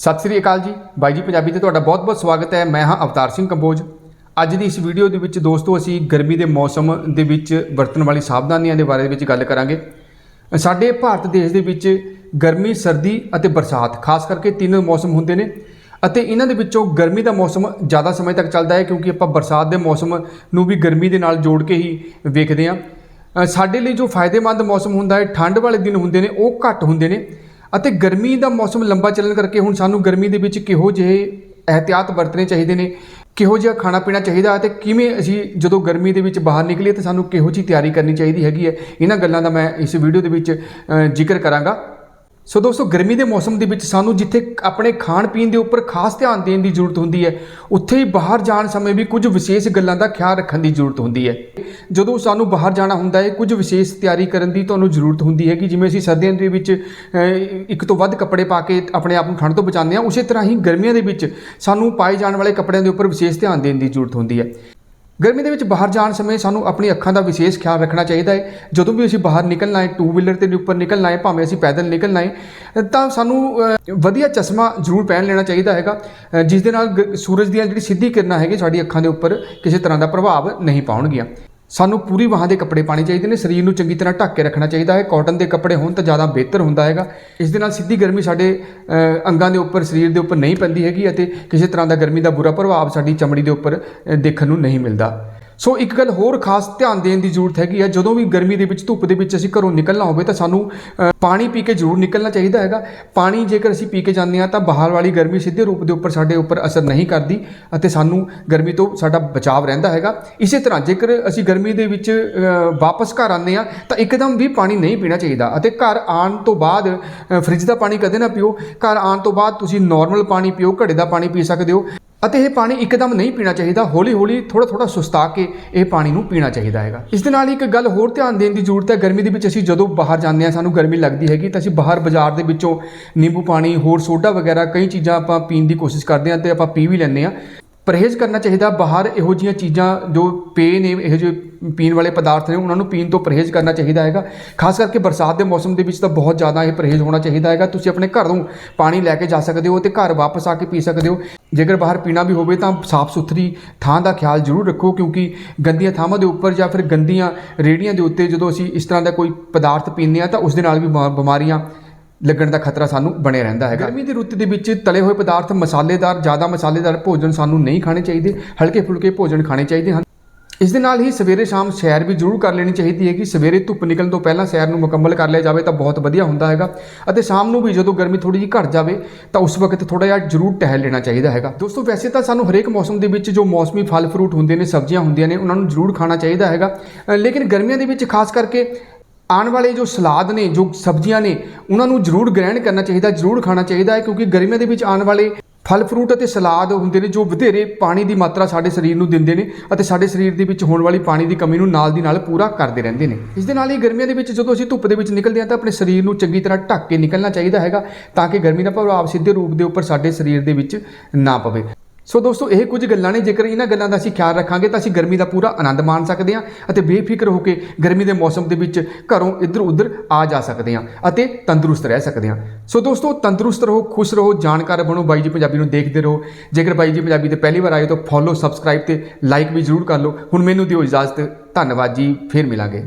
ਸਤਿ ਸ੍ਰੀ ਅਕਾਲ ਜੀ। ਬਾਈ ਜੀ, ਪੰਜਾਬੀ ਤੇ ਤੁਹਾਡਾ ਬਹੁਤ-ਬਹੁਤ ਸਵਾਗਤ ਹੈ। ਮੈਂ ਹਾਂ ਅਵਤਾਰ ਸਿੰਘ ਕੰਬੋਜ। ਅੱਜ ਦੀ ਇਸ ਵੀਡੀਓ ਦੇ ਵਿੱਚ ਦੋਸਤੋ, ਅਸੀਂ ਗਰਮੀ ਦੇ ਮੌਸਮ ਦੇ ਵਿੱਚ ਵਰਤਣ ਵਾਲੀ ਸਾਵਧਾਨੀਆਂ ਦੇ ਬਾਰੇ ਵਿੱਚ ਗੱਲ ਕਰਾਂਗੇ। ਸਾਡੇ ਭਾਰਤ ਦੇਸ਼ ਦੇ ਵਿੱਚ ਗਰਮੀ, ਸਰਦੀ ਅਤੇ ਬਰਸਾਤ, ਖਾਸ ਕਰਕੇ ਤਿੰਨ ਮੌਸਮ ਹੁੰਦੇ ਨੇ ਅਤੇ ਇਹਨਾਂ ਦੇ ਵਿੱਚੋਂ ਗਰਮੀ ਦਾ ਮੌਸਮ ਜ਼ਿਆਦਾ ਸਮੇਂ ਤੱਕ ਚੱਲਦਾ ਹੈ ਕਿਉਂਕਿ ਆਪਾਂ ਬਰਸਾਤ ਦੇ ਮੌਸਮ ਨੂੰ ਵੀ ਗਰਮੀ ਦੇ ਨਾਲ ਜੋੜ ਕੇ ਹੀ ਵੇਖਦੇ ਹਾਂ। ਸਾਡੇ ਲਈ ਜੋ ਫਾਇਦੇਮੰਦ ਮੌਸਮ ਹੁੰਦਾ ਹੈ, ਠੰਡ ਵਾਲੇ ਦਿਨ ਹੁੰਦੇ ਨੇ, ਉਹ ਘੱਟ ਹੁੰਦੇ ਨੇ। ਅਤੇ ਗਰਮੀ ਦਾ ਮੌਸਮ ਲੰਬਾ ਚੱਲਣ ਕਰਕੇ ਹੁਣ ਸਾਨੂੰ ਗਰਮੀ ਦੇ ਵਿੱਚ ਕਿਹੋ ਜਿਹੇ ਇਹਤਿਆਤ ਵਰਤਣੇ ਚਾਹੀਦੇ ਨੇ, ਕਿਹੋ ਜਿਹਾ ਖਾਣਾ ਪੀਣਾ ਚਾਹੀਦਾ ਅਤੇ ਕਿਵੇਂ ਅਸੀਂ ਜਦੋਂ ਗਰਮੀ ਦੇ ਵਿੱਚ ਬਾਹਰ ਨਿਕਲੀਏ ਤਾਂ ਸਾਨੂੰ ਕਿਹੋ ਜਿਹੀ ਤਿਆਰੀ ਕਰਨੀ ਚਾਹੀਦੀ ਹੈਗੀ ਹੈ, ਇਹਨਾਂ ਗੱਲਾਂ ਦਾ ਮੈਂ ਇਸ ਵੀਡੀਓ ਦੇ ਵਿੱਚ ਜ਼ਿਕਰ ਕਰਾਂਗਾ। ਸੋ ਦੋਸਤੋ, ਗਰਮੀ ਦੇ ਮੌਸਮ ਦੇ ਵਿੱਚ ਸਾਨੂੰ ਜਿੱਥੇ ਆਪਣੇ ਖਾਣ ਪੀਣ ਦੇ ਉੱਪਰ ਖਾਸ ਧਿਆਨ ਦੇਣ ਦੀ ਜ਼ਰੂਰਤ ਹੁੰਦੀ ਹੈ, ਉੱਥੇ ਹੀ ਬਾਹਰ ਜਾਣ ਸਮੇਂ ਵੀ ਕੁਝ ਵਿਸ਼ੇਸ਼ ਗੱਲਾਂ ਦਾ ਖਿਆਲ ਰੱਖਣ ਦੀ ਜ਼ਰੂਰਤ ਹੁੰਦੀ ਹੈ। ਜਦੋਂ ਸਾਨੂੰ ਬਾਹਰ ਜਾਣਾ ਹੁੰਦਾ ਹੈ, ਕੁਝ ਵਿਸ਼ੇਸ਼ ਤਿਆਰੀ ਕਰਨ ਦੀ ਤੁਹਾਨੂੰ ਜ਼ਰੂਰਤ ਹੁੰਦੀ ਹੈ ਕਿ ਜਿਵੇਂ ਅਸੀਂ ਸਰਦੀਆਂ ਦੇ ਵਿੱਚ ਇੱਕ ਤੋਂ ਵੱਧ ਕੱਪੜੇ ਪਾ ਕੇ ਆਪਣੇ ਆਪ ਨੂੰ ਠੰਡ ਤੋਂ ਬਚਾਉਂਦੇ ਹਾਂ, ਉਸੇ ਤਰ੍ਹਾਂ ਹੀ ਗਰਮੀਆਂ ਦੇ ਵਿੱਚ ਸਾਨੂੰ ਪਾਏ ਜਾਣ ਵਾਲੇ ਕੱਪੜਿਆਂ ਦੇ ਉੱਪਰ ਵਿਸ਼ੇਸ਼ ਧਿਆਨ ਦੇਣ ਦੀ ਜ਼ਰੂਰਤ ਹੁੰਦੀ ਹੈ। ਗਰਮੀ ਦੇ ਵਿੱਚ ਬਾਹਰ ਜਾਣ ਸਮੇਂ ਸਾਨੂੰ ਆਪਣੀ ਅੱਖਾਂ ਦਾ ਵਿਸ਼ੇਸ਼ ਖਿਆਲ ਰੱਖਣਾ ਚਾਹੀਦਾ ਹੈ। ਜਦੋਂ ਵੀ ਅਸੀਂ ਬਾਹਰ ਨਿਕਲਣਾ ਹੈ ਟੂ ਵੀਲਰ ਤੇ ਦੇ ਉੱਪਰ ਨਿਕਲਣਾ ਹੈ ਭਾਵੇਂ ਅਸੀਂ ਪੈਦਲ ਨਿਕਲਣਾ ਹੈ ਤਾਂ ਸਾਨੂੰ ਵਧੀਆ ਚਸ਼ਮਾ ਜ਼ਰੂਰ ਪਹਿਨ ਲੈਣਾ ਚਾਹੀਦਾ ਹੈਗਾ। ਜਿਸ ਦੇ ਨਾਲ ਗ- ਸੂਰਜ ਦੀਆਂ ਜਿਹੜੀ ਸਿੱਧੀ ਕਿਰਨਾਂ ਹੈਗੀ ਸਾਡੀ ਅੱਖਾਂ ਦੇ ਉੱਪਰ ਕਿਸੇ ਤਰ੍ਹਾਂ ਦਾ ਪ੍ਰਭਾਵ ਨਹੀਂ ਪਾਉਣਗੀਆਂ। ਸਾਨੂੰ ਪੂਰੀ ਬਾਹਾਂ ਦੇ ਕੱਪੜੇ ਪਾਣੇ ਚਾਹੀਦੇ ਨੇ, ਸਰੀਰ ਨੂੰ ਚੰਗੀ ਤਰ੍ਹਾਂ ਢੱਕ ਕੇ ਰੱਖਣਾ ਚਾਹੀਦਾ ਹੈ ਕਾਟਨ ਦੇ ਕੱਪੜੇ ਹੋਣ ਤਾਂ ਜ਼ਿਆਦਾ ਬਿਹਤਰ ਹੁੰਦਾ ਹੈਗਾ। ਇਸ ਦੇ ਨਾਲ ਸਿੱਧੀ ਗਰਮੀ ਸਾਡੇ ਅੰਗਾਂ ਦੇ ਉੱਪਰ, ਸਰੀਰ ਦੇ ਉੱਪਰ ਨਹੀਂ ਪੈਂਦੀ ਹੈਗੀ ਅਤੇ ਕਿਸੇ ਤਰ੍ਹਾਂ ਦਾ ਗਰਮੀ ਦਾ ਬੁਰਾ ਪ੍ਰਭਾਵ ਸਾਡੀ ਚਮੜੀ ਦੇ ਉੱਪਰ ਦੇਖਣ ਨੂੰ ਨਹੀਂ ਮਿਲਦਾ। ਸੋ ਇੱਕ ਗੱਲ ਹੋਰ ਖਾਸ ਧਿਆਨ ਦੇਣ ਦੀ ਜ਼ਰੂਰਤ ਹੈਗੀ ਹੈ ਜਦੋਂ ਵੀ ਗਰਮੀ ਦੇ ਵਿੱਚ ਧੁੱਪ ਦੇ ਵਿੱਚ ਅਸੀਂ ਘਰੋਂ ਨਿਕਲਣਾ ਹੋਵੇ ਤਾਂ ਸਾਨੂੰ ਪਾਣੀ ਪੀ ਕੇ ਜ਼ਰੂਰ ਨਿਕਲਣਾ ਚਾਹੀਦਾ ਹੈਗਾ। ਪਾਣੀ ਜੇਕਰ ਅਸੀਂ ਪੀ ਕੇ ਜਾਂਦੇ ਹਾਂ ਤਾਂ ਬਾਹਰ ਵਾਲੀ ਗਰਮੀ ਸਿੱਧੇ ਰੂਪ ਦੇ ਉੱਪਰ ਸਾਡੇ ਉੱਪਰ ਅਸਰ ਨਹੀਂ ਕਰਦੀ ਅਤੇ ਸਾਨੂੰ ਗਰਮੀ ਤੋਂ ਸਾਡਾ ਬਚਾਵ ਰਹਿੰਦਾ ਹੈਗਾ। ਇਸੇ ਤਰ੍ਹਾਂ ਜੇਕਰ ਅਸੀਂ ਗਰਮੀ ਦੇ ਵਿੱਚ ਵਾਪਸ ਘਰ ਆਉਂਦੇ ਹਾਂ ਤਾਂ ਇੱਕਦਮ ਵੀ ਪਾਣੀ ਨਹੀਂ ਪੀਣਾ ਚਾਹੀਦਾ ਅਤੇ ਘਰ ਆਉਣ ਤੋਂ ਬਾਅਦ ਅ, ਫ੍ਰਿਜ ਦਾ ਪਾਣੀ ਕਦੇ ਨਾ ਪੀਓ। ਘਰ ਆਉਣ ਤੋਂ ਬਾਅਦ ਤੁਸੀਂ ਨਾਰਮਲ ਪਾਣੀ ਪੀਓ ਘੜੇ ਦਾ ਪਾਣੀ ਪੀ ਸਕਦੇ ਹੋ। ਅਤੇ ਇਹ ਪਾਣੀ ਇੱਕਦਮ ਨਹੀਂ ਪੀਣਾ ਚਾਹੀਦਾ। ਹੌਲੀ ਹੌਲੀ ਥੋੜਾ ਥੋੜਾ ਸੁਸਤਾ ਕੇ ਇਹ ਪਾਣੀ ਨੂੰ ਪੀਣਾ ਚਾਹੀਦਾ ਹੈਗਾ। ਇਸ ਦੇ ਨਾਲ ਹੀ ਇੱਕ ਗੱਲ ਹੋਰ ਧਿਆਨ ਦੇਣ ਦੀ ਜ਼ਰੂਰਤ ਹੈ। ਗਰਮੀ ਦੇ ਵਿੱਚ ਅਸੀਂ ਜਦੋਂ ਬਾਹਰ ਜਾਂਦੇ ਹਾਂ, ਸਾਨੂੰ ਗਰਮੀ ਲੱਗਦੀ ਹੈਗੀ ਤਾਂ ਅਸੀਂ ਬਾਹਰ ਬਾਜ਼ਾਰ ਦੇ ਵਿੱਚੋਂ ਨਿੰਬੂ ਪਾਣੀ, ਹੋਰ ਸੋਡਾ ਵਗੈਰਾ, ਕਈ ਚੀਜ਼ਾਂ ਆਪਾਂ ਪੀਣ ਦੀ ਕੋਸ਼ਿਸ਼ ਕਰਦੇ ਹਾਂ ਤੇ ਆਪਾਂ ਪੀ ਵੀ ਲੈਂਦੇ ਹਾਂ। ਪਰਹੇਜ਼ ਕਰਨਾ ਚਾਹੀਦਾ, ਬਾਹਰ ਇਹੋ ਜਿਹੀਆਂ ਚੀਜ਼ਾਂ ਜੋ ਪੇ ਨੇ, ਇਹੋ ਜਿਹੇ ਪੀਣ ਵਾਲੇ ਪਦਾਰਥ ਨੇ, ਉਹਨਾਂ ਨੂੰ ਪੀਣ ਤੋਂ ਪਰਹੇਜ਼ ਕਰਨਾ ਚਾਹੀਦਾ ਹੈਗਾ। ਖਾਸ ਕਰਕੇ ਬਰਸਾਤ ਦੇ ਮੌਸਮ ਦੇ ਵਿੱਚ ਤਾਂ ਬਹੁਤ ਜ਼ਿਆਦਾ ਇਹ ਪਰਹੇਜ਼ ਹੋਣਾ ਚਾਹੀਦਾ ਹੈਗਾ। ਤੁਸੀਂ ਆਪਣੇ ਘਰੋਂ ਪਾਣੀ ਲੈ ਕੇ ਜਾ ਸਕਦੇ ਹੋ ਤੇ ਘਰ ਵਾਪਸ ਆ ਕੇ ਪੀ ਸਕਦੇ ਹੋ। ਜੇਕਰ ਬਾਹਰ ਪੀਣਾ ਵੀ ਹੋਵੇ ਤਾਂ ਸਾਫ਼ ਸੁਥਰੀ ਥਾਂ ਦਾ ਖਿਆਲ ਜ਼ਰੂਰ ਰੱਖੋ, ਕਿਉਂਕਿ ਗੰਦੀਆਂ ਥਾਵਾਂ ਦੇ ਉੱਪਰ ਜਾਂ ਫਿਰ ਗੰਦੀਆਂ ਰੇੜੀਆਂ ਦੇ ਉੱਤੇ ਜਦੋਂ ਅਸੀਂ ਇਸ ਤਰ੍ਹਾਂ ਦਾ ਕੋਈ ਪਦਾਰਥ ਪੀਂਦੇ ਆ ਤਾਂ ਉਸ ਦੇ ਨਾਲ ਵੀ ਬਿਮਾ- ਬਿਮਾਰੀਆਂ ਲੱਗਣ ਦਾ ਖਤਰਾ ਸਾਨੂੰ ਬਣਿਆ ਰਹਿੰਦਾ ਹੈਗਾ। ਗਰਮੀ ਦੀ ਰੁੱਤ ਦੇ ਵਿੱਚ ਤਲੇ ਹੋਏ ਪਦਾਰਥ ਮਸਾਲੇਦਾਰ, ਜ਼ਿਆਦਾ ਮਸਾਲੇਦਾਰ ਭੋਜਨ ਸਾਨੂੰ ਨਹੀਂ ਖਾਣੇ ਚਾਹੀਦੇ ਹਲਕੇ ਫੁਲਕੇ ਭੋਜਨ ਖਾਣੇ ਚਾਹੀਦੇ ਹਨ। ਇਸ ਦੇ ਨਾਲ ਹੀ ਸਵੇਰੇ ਸ਼ਾਮ ਸੈਰ ਵੀ ਜ਼ਰੂਰ ਕਰ ਲੈਣੀ ਚਾਹੀਦੀ ਹੈ ਕਿ ਸਵੇਰੇ ਧੁੱਪ ਨਿਕਲਣ ਤੋਂ ਪਹਿਲਾਂ ਸੈਰ ਨੂੰ ਮੁਕੰਮਲ ਕਰ ਲਿਆ ਜਾਵੇ ਤਾਂ ਬਹੁਤ ਵਧੀਆ ਹੁੰਦਾ ਹੈਗਾ। ਅਤੇ ਸ਼ਾਮ ਨੂੰ ਵੀ ਜਦੋਂ ਗਰਮੀ ਥੋੜੀ ਜਿਹੀ ਘਟ ਜਾਵੇ ਤਾਂ ਉਸ ਵਕਤ ਥੋੜਾ ਜਿਹਾ ਜ਼ਰੂਰ ਟਹਿਲ ਲੈਣਾ ਚਾਹੀਦਾ ਹੈਗਾ। ਦੋਸਤੋ, ਵੈਸੇ ਤਾਂ ਸਾਨੂੰ ਹਰੇਕ ਮੌਸਮ ਦੇ ਵਿੱਚ ਜੋ ਮੌਸਮੀ ਫਲ ਫਰੂਟ ਹੁੰਦੇ ਨੇ, ਸਬਜ਼ੀਆਂ ਹੁੰਦੀਆਂ ਨੇ, ਉਹਨਾਂ ਨੂੰ ਜ਼ਰੂਰ ਖਾਣਾ ਚਾਹੀਦਾ ਹੈਗਾ। ਲੇਕਿਨ ਗਰਮੀਆਂ ਦੇ ਵਿੱਚ ਖਾਸ ਕਰਕੇ ਆਉਣ ਵਾਲੇ ਜੋ ਸਲਾਦ ਨੇ, ਜੋ ਸਬਜ਼ੀਆਂ ਨੇ, ਉਹਨਾਂ ਨੂੰ ਜ਼ਰੂਰ ਗ੍ਰਹਿਣ ਕਰਨਾ ਚਾਹੀਦਾ, ਜ਼ਰੂਰ ਖਾਣਾ ਚਾਹੀਦਾ ਹੈ, ਕਿਉਂਕਿ ਗਰਮੀਆਂ ਦੇ ਵਿੱਚ ਆਉਣ ਵਾਲੇ ਫਲ, ਫਰੂਟ ਅਤੇ ਸਲਾਦ ਹੁੰਦੇ ਨੇ, ਜੋ ਵਧੇਰੇ ਪਾਣੀ ਦੀ ਮਾਤਰਾ ਸਾਡੇ ਸਰੀਰ ਨੂੰ ਦਿੰਦੇ ਨੇ ਅਤੇ ਸਾਡੇ ਸਰੀਰ ਦੇ ਵਿੱਚ ਹੋਣ ਵਾਲੀ ਪਾਣੀ ਦੀ ਕਮੀ ਨੂੰ ਨਾਲ ਦੀ ਨਾਲ ਪੂਰਾ ਕਰਦੇ ਰਹਿੰਦੇ ਨੇ। ਇਸ ਦੇ ਨਾਲ ਹੀ ਗਰਮੀਆਂ ਦੇ ਵਿੱਚ ਜਦੋਂ ਅਸੀਂ ਧੁੱਪ ਦੇ ਵਿੱਚ ਨਿਕਲਦੇ ਹਾਂ ਤਾਂ ਆਪਣੇ ਸਰੀਰ ਨੂੰ ਚੰਗੀ ਤਰ੍ਹਾਂ ਢੱਕ ਕੇ ਨਿਕਲਣਾ ਚਾਹੀਦਾ ਹੈਗਾ, ਤਾਂ ਕਿ ਗਰਮੀ ਦਾ ਪ੍ਰਭਾਵ ਸਿੱਧੇ ਰੂਪ ਦੇ ਉੱਪਰ ਸਾਡੇ ਸਰੀਰ ਦੇ ਵਿੱਚ ਨਾ ਪਵੇ। ਸੋ ਦੋਸਤੋ, ਇਹ ਕੁਝ ਗੱਲਾਂ ਨੇ, ਜੇਕਰ ਇਹਨਾਂ ਗੱਲਾਂ ਦਾ ਅਸੀਂ ਖਿਆਲ ਰੱਖਾਂਗੇ, ਤਾਂ ਅਸੀਂ ਗਰਮੀ ਦਾ ਪੂਰਾ ਆਨੰਦ ਮਾਣ ਸਕਦੇ ਹਾਂ ਅਤੇ ਬੇਫਿਕਰ ਹੋ ਕੇ ਗਰਮੀ ਦੇ ਮੌਸਮ ਦੇ ਵਿੱਚ ਘਰੋਂ ਇੱਧਰ ਉੱਧਰ ਆ ਜਾ ਸਕਦੇ ਹਾਂ ਅਤੇ ਤੰਦਰੁਸਤ ਰਹਿ ਸਕਦੇ ਹਾਂ। ਸੋ ਦੋਸਤੋ, ਤੰਦਰੁਸਤ ਰਹੋ, ਖੁਸ਼ ਰਹੋ, ਜਾਣਕਾਰ ਬਣੋ, ਬਾਈ ਜੀ ਪੰਜਾਬੀ ਨੂੰ ਦੇਖਦੇ ਰਹੋ। ਜੇਕਰ ਬਾਈ ਜੀ ਪੰਜਾਬੀ ਤੇ ਪਹਿਲੀ ਵਾਰ ਆਏ ਤਾਂ ਫੋਲੋ ਸਬਸਕ੍ਰਾਈਬ ਤੇ ਲਾਈਕ ਵੀ ਜ਼ਰੂਰ ਕਰ ਲਓ। ਹੁਣ ਮੈਨੂੰ ਦਿਓ ਇਜਾਜ਼ਤ। ਧੰਨਵਾਦ ਜੀ, ਫਿਰ ਮਿਲਾਂਗੇ।